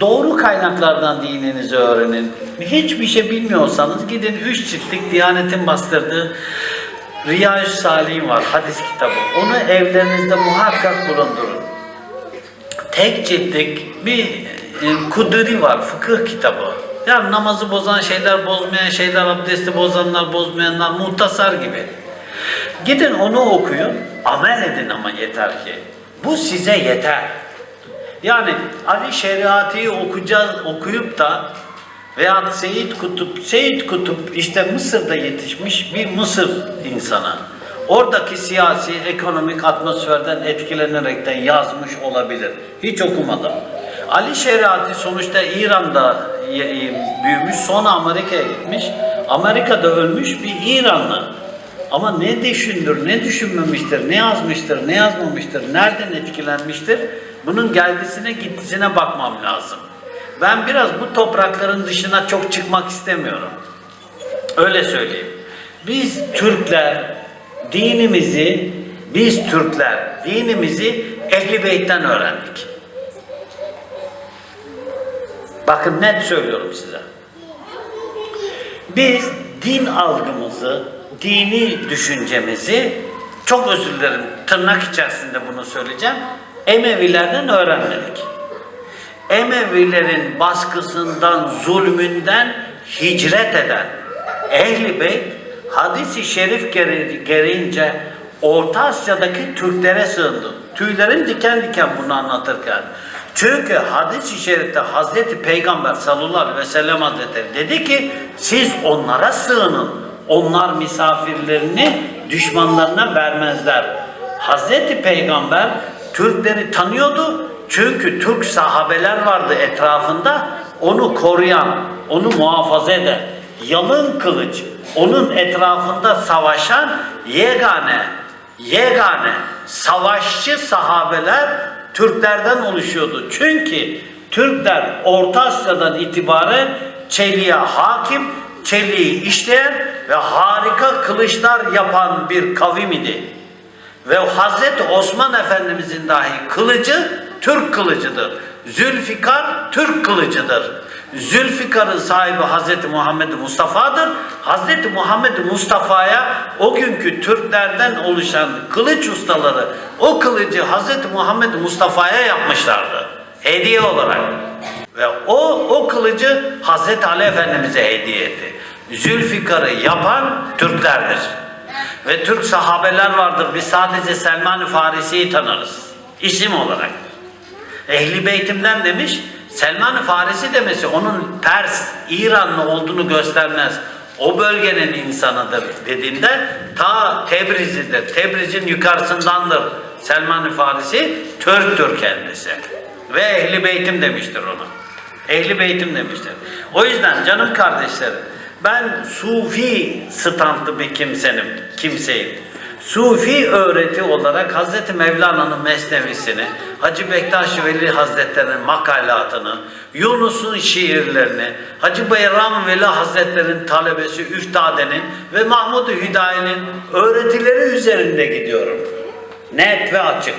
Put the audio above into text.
Doğru kaynaklardan dininizi öğrenin. Hiçbir şey bilmiyorsanız gidin üç ciltlik Diyanet'in bastırdığı Riyaj Salih'in var hadis kitabı. Onu evlerinizde muhakkak bulundurun. Tek ciltlik bir e, Kuduri var fıkıh kitabı. Yani namazı bozan şeyler, bozmayan şeyler, abdesti bozanlar, bozmayanlar, muhtasar gibi. Gidin onu okuyun, amel edin ama yeter ki. Bu size yeter. Yani Ali Şeriati'yi okuyacağız, okuyup da veya Seyit Kutup, Seyit Kutup işte Mısır'da yetişmiş bir Mısır insanı. Oradaki siyasi, ekonomik atmosferden etkilenerekten yazmış olabilir. Hiç okumadım. Ali Şeriati sonuçta İran'da büyümüş, sonra Amerika'ya gitmiş. Amerika'da ölmüş bir İranlı. Ama ne düşündür, ne düşünmemiştir, ne yazmıştır, ne yazmamıştır, nereden etkilenmiştir? Bunun gelgisine gittisine bakmam lazım. Ben biraz bu toprakların dışına çok çıkmak istemiyorum. Öyle söyleyeyim. Biz Türkler dinimizi, biz Türkler dinimizi Ehli Beyt'ten öğrendik. Bakın net söylüyorum size. Biz din algımızı, dini düşüncemizi, çok özür dilerim tırnak içerisinde bunu söyleyeceğim, Emevilerden öğrenmedik. Emevilerin baskısından, zulmünden hicret eden Ehli Beyt, hadisi şerif gere- gereğince Orta Asya'daki Türklere sığındı. Tüylerim diken diken bunu anlatırken. Çünkü hadis-i şerifte Hazreti Peygamber sallallahu aleyhi ve sellem Hazretleri dedi ki siz onlara sığının. Onlar misafirlerini düşmanlarına vermezler. Hazreti Peygamber Türkleri tanıyordu. Çünkü Türk sahabeler vardı etrafında. Onu koruyan, onu muhafaza eden. Yalın kılıç, onun etrafında savaşan yegane, yegane savaşçı sahabeler Türklerden oluşuyordu. Çünkü Türkler Orta Asya'dan itibaren çeliğe hakim, çeliği işleyen ve harika kılıçlar yapan bir kavim idi. Ve Hazreti Osman Efendimizin dahi kılıcı Türk kılıcıdır. Zülfikar Türk kılıcıdır. Zülfikar'ın sahibi Hazreti Muhammed Mustafa'dır. Hazreti Muhammed Mustafa'ya o günkü Türklerden oluşan kılıç ustaları o kılıcı Hazreti Muhammed Mustafa'ya yapmışlardı. Hediye olarak. Ve o o kılıcı Hazreti Ali Efendimiz'e hediye etti. Zülfikar'ı yapan Türklerdir. Ve Türk sahabeler vardır. Biz sadece Selman-ı Farisi'yi tanırız. İsim olarak. Ehli Beytim'den demiş, Selman-ı Farisi demesi onun Pers, İranlı olduğunu göstermez. O bölgenin insanıdır dediğinde ta Tebriz'idir. Tebriz'in yukarısındandır Selman-ı Farisi, Türk'tür kendisi. Ve Ehli Beytim demiştir ona. Ehli Beytim demiştir. O yüzden canım kardeşlerim, ben Sufi standlı bir kimsenim, kimseyim. Sufi öğreti olarak Hazreti Mevlana'nın mesnevisini, Hacı Bektaş Veli Hazretleri'nin makalatını, Yunus'un şiirlerini, Hacı Bayram Veli Hazretleri'nin talebesi Üftade'nin ve Mahmud-u Hüdayi'nin öğretileri üzerinde gidiyorum. Net ve açık.